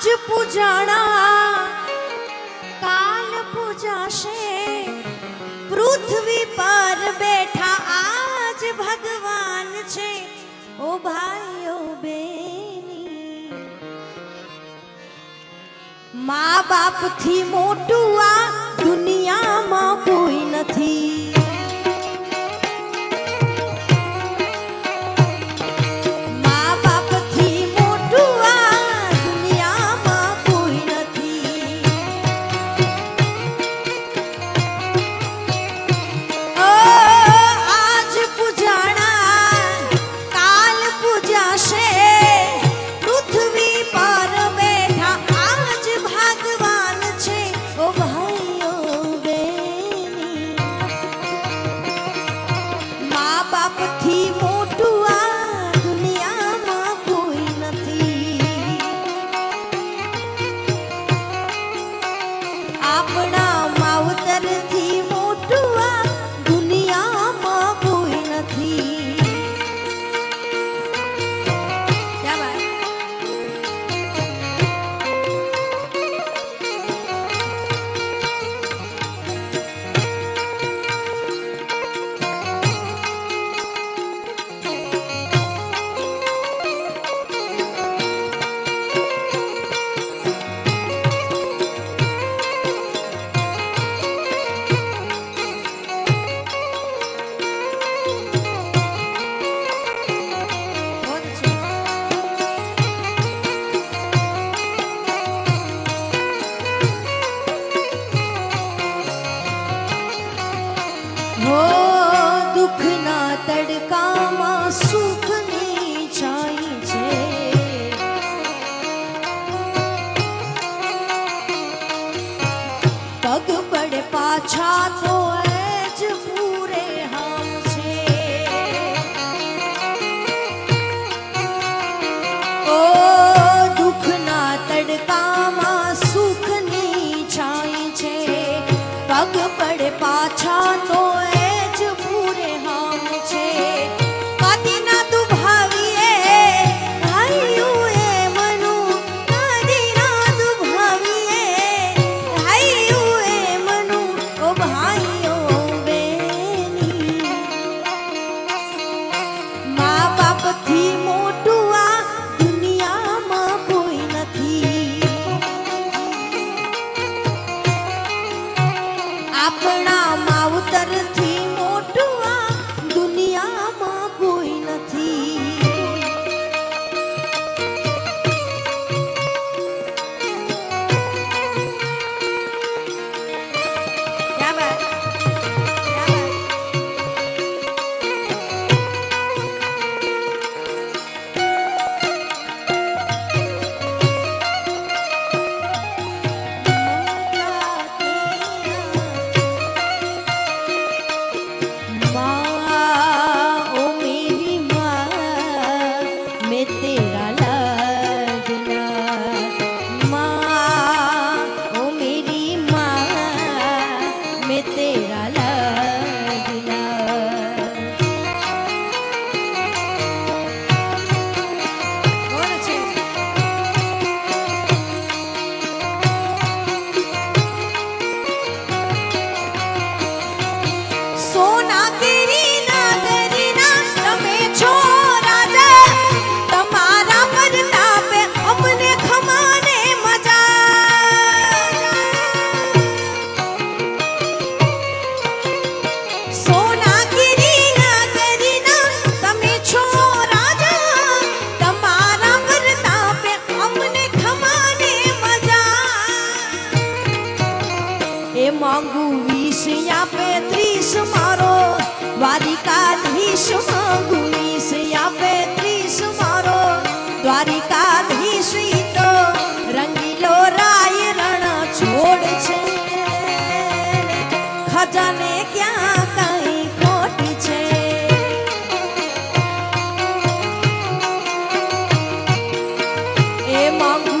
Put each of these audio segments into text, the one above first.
આજ પૂજાણા, કાલ પૂજાશે. પૃથ્વી પર બેઠા આજ ભગવાન છે. ઓ ભાઈઓ બેની, મા બાપથી મોટું આ દુનિયામાં કોઈ નથી. ছাতা mong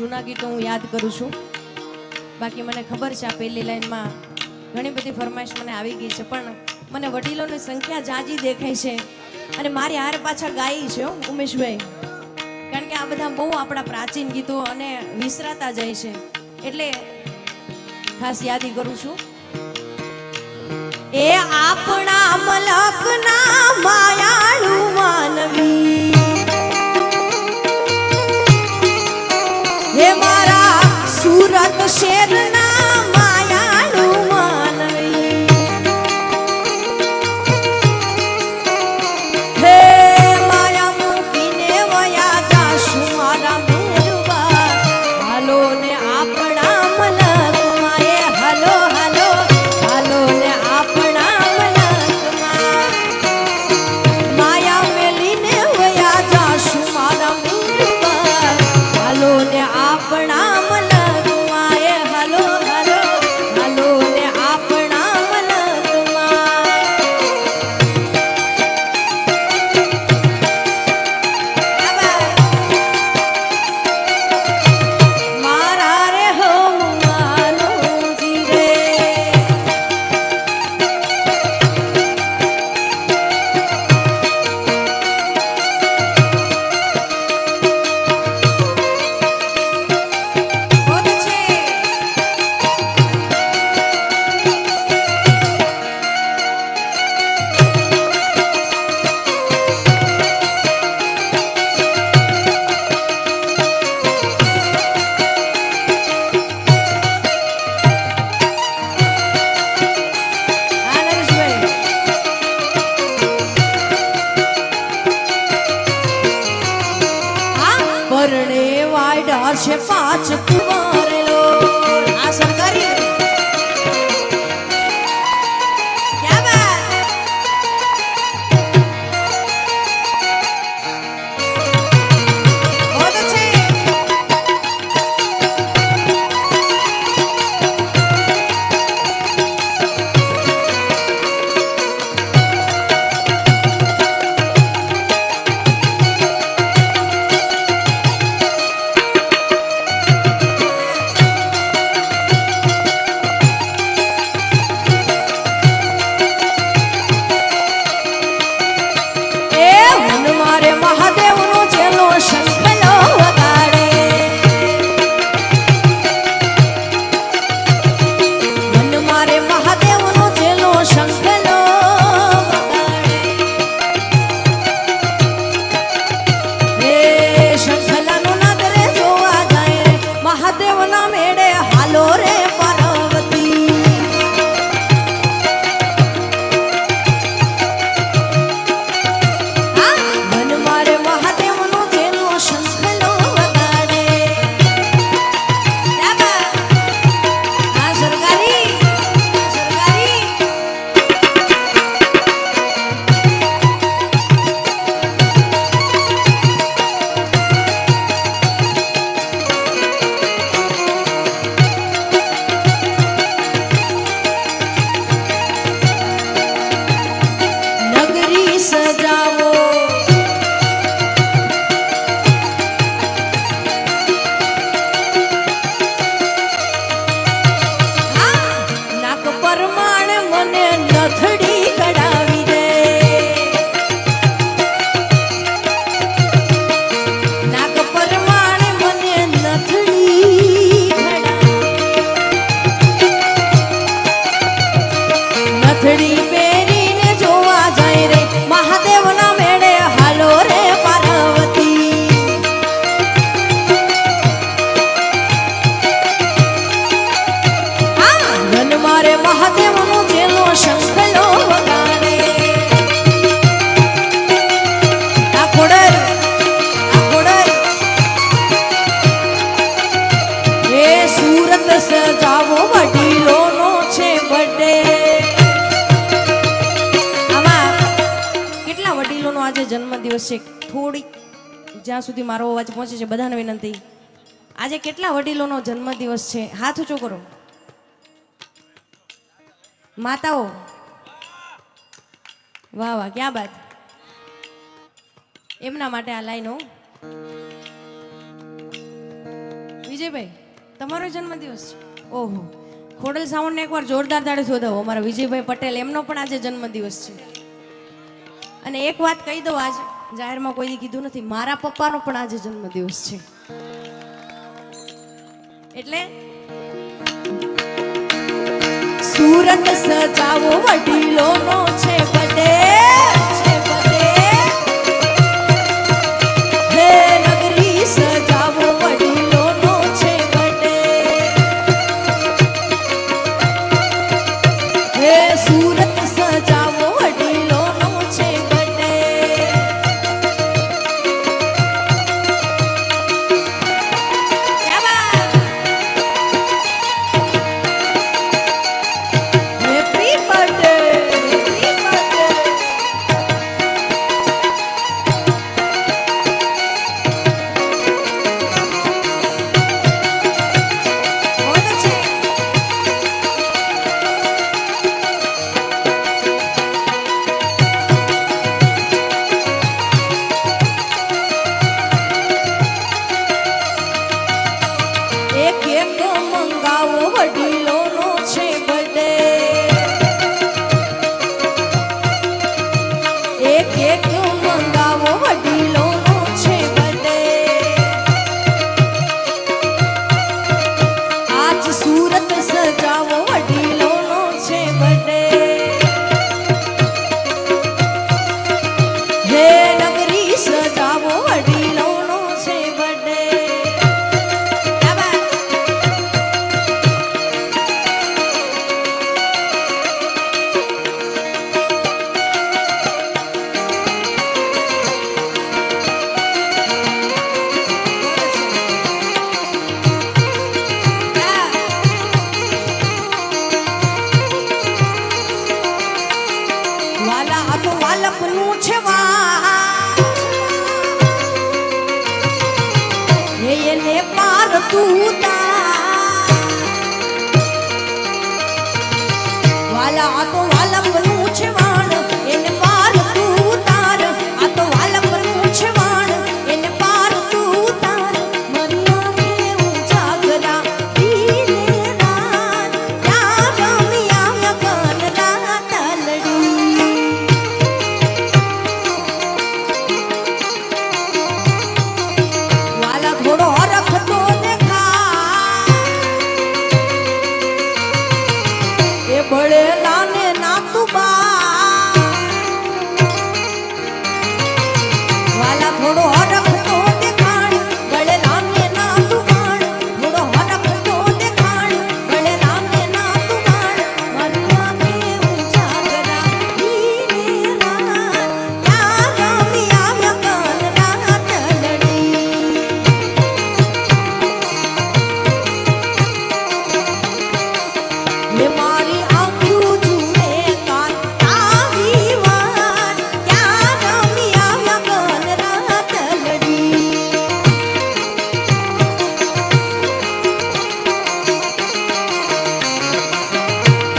જૂના ગીતો હું યાદ કરું છું. બાકી મને ખબર છે આ પહેલી લાઈનમાં ઘણી બધી ફરમાઈશ મને આવી ગઈ છે, પણ મને વડીલોની સંખ્યા જાજી દેખાય છે. અને મારી હાર પાછા ગાઈ છે ઉમેશભાઈ. કારણ કે આ બધા બહુ આપણા પ્રાચીન ગીતો અને વિસરાતા જાય છે. એટલે ખાસ યાદી કરું છું. એ આપણા મલકના માયાળુ માનવી. વાયડા છે સજાવો વડીલોનો છે બર્થડે આમાં કેટલા વડીલોનો આજે જન્મદિવસ છે? થોડી જ્યાં સુધી મારો અવાજ પહોંચે છે, બધાને વિનંતી. આજે કેટલા વડીલોનો જન્મદિવસ છે? હાથ ઊંચો કરો. માતાઓ. વાહ વાહ, ક્યાં બાત. એમના માટે આ લાઈનો વિજયભાઈ. તમારો જન્મદિવસ છે? ઓહો. ખોડલ સાઉન્ડને એકવાર જોરદાર દાડે શોધાવો. અમારા વિજયભાઈ પટેલ, એમનો પણ આજે જન્મદિવસ છે. અને એક વાત કહી દઉં આજે, જાહેરમાં કોઈ કીધું નથી, મારા પપ્પાનો પણ આજે જન્મદિવસ છે. એટલે? સુરત સજાવો વડીલોનો છે વાલા આ તો બનવું છે